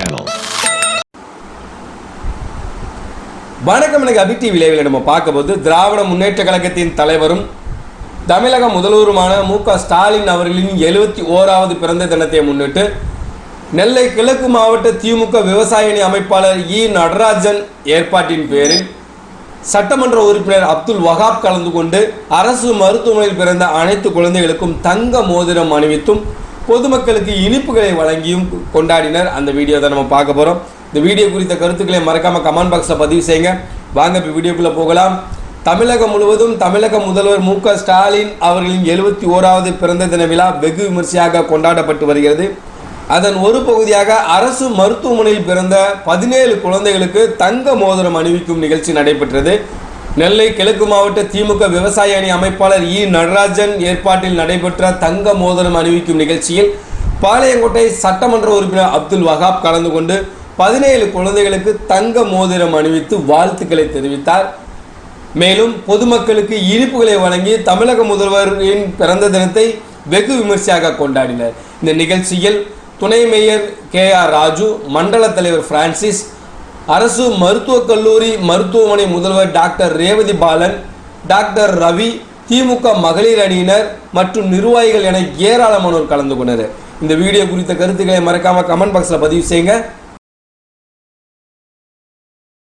subscribe channel. வணக்கம் எனக்கு அபி TV விளைவில் நம்ம பார்க்கும்போது திராவிட முன்னேற்ற கழகத்தின் தலைவரும் தமிழக முதல்வருமான மு க ஸ்டாலின் அவர்களின் எழுபத்தி ஓராவது பிறந்த தினத்தை முன்னிட்டு நெல்லை கிழக்கு மாவட்ட திமுக விவசாய அணி அமைப்பாளர் இ நடராஜன் ஏற்பாட்டின் பேரில் சட்டமன்ற உறுப்பினர் அப்துல் வஹாப் கலந்து கொண்டு அரசு மருத்துவமனையில் பிறந்த அனைத்து குழந்தைகளுக்கும் தங்க மோதிரம் அணிவித்தும் பொதுமக்களுக்கு இனிப்புகளை வழங்கியும் கொண்டாடினர். அந்த வீடியோ தான் நம்ம பார்க்க போகிறோம் இந்த வீடியோ குறித்த கருத்துக்களை மறக்காமல் கமெண்ட் பாக்ஸில் பதிவு செய்யுங்க. வாங்க இப்போ வீடியோக்குள்ளே போகலாம். தமிழகம் முழுவதும் தமிழக முதல்வர் மு க ஸ்டாலின் அவர்களின் எழுபத்தி ஓராவது பிறந்த தின விழா வெகு விமர்சையாக கொண்டாடப்பட்டு வருகிறது. அதன் ஒரு பகுதியாக அரசு மருத்துவமனையில் பிறந்த பதினேழு குழந்தைகளுக்கு தங்க மோதிரம் அணிவிக்கும் நிகழ்ச்சி நடைபெற்றது. நெல்லை கிழக்கு மாவட்ட திமுக விவசாய அணி அமைப்பாளர் இ. நடராஜன் ஏற்பாட்டில் நடைபெற்ற தங்க மோதிரம் அணிவிக்கும் நிகழ்ச்சியில் பாளையங்கோட்டை சட்டமன்ற உறுப்பினர் அப்துல் வஹாப் கலந்து கொண்டு பதினேழு குழந்தைகளுக்கு தங்க மோதிரம் அணிவித்து வாழ்த்துக்களை தெரிவித்தார். மேலும் பொதுமக்களுக்கு இனிப்புகளை வழங்கி தமிழக முதல்வரின் பிறந்த தினத்தை வெகு விமர்சையாக கொண்டாடினர். இந்த நிகழ்ச்சியில் துணை மேயர் கே. ஆர். ராஜு மண்டல தலைவர் பிரான்சிஸ் அரசு மருத்துவக் கல்லூரி மருத்துவமனை முதல்வர் டாக்டர் ரேவதி பாலன் டாக்டர் ரவி திமுக மகளிர் அணியினர் மற்றும் நிர்வாகிகள் என ஏராளமானோர் கலந்து கொண்டனர். இந்த வீடியோ குறித்த கருத்துக்களை மறக்காமல் கமெண்ட் பாக்ஸில் பதிவு செய்யுங்க.